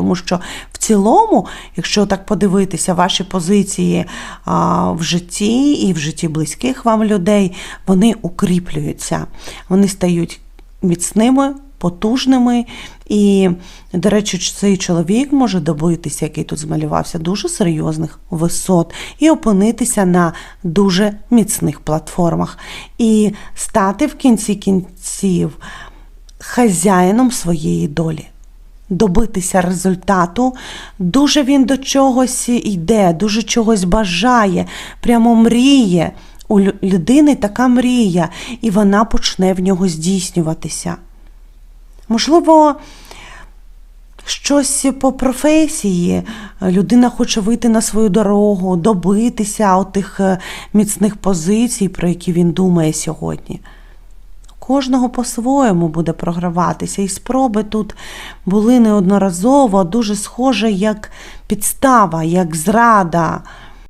тому що в цілому, якщо так подивитися, ваші позиції а, в житті і в житті близьких вам людей, вони укріплюються, вони стають міцними, потужними. І, до речі, цей чоловік може добитися, який тут змалювався, дуже серйозних висот і опинитися на дуже міцних платформах, і стати в кінці кінців хазяїном своєї долі. Добитися результату, дуже він до чогось йде, дуже чогось бажає, прямо мріє. У людини така мрія, і вона почне в нього здійснюватися. Можливо, щось по професії. Людина хоче вийти на свою дорогу, добитися отих е, міцних позицій, про які він думає сьогодні. Кожного по-своєму буде програватися, і спроби тут були неодноразово дуже схоже як підстава, як зрада.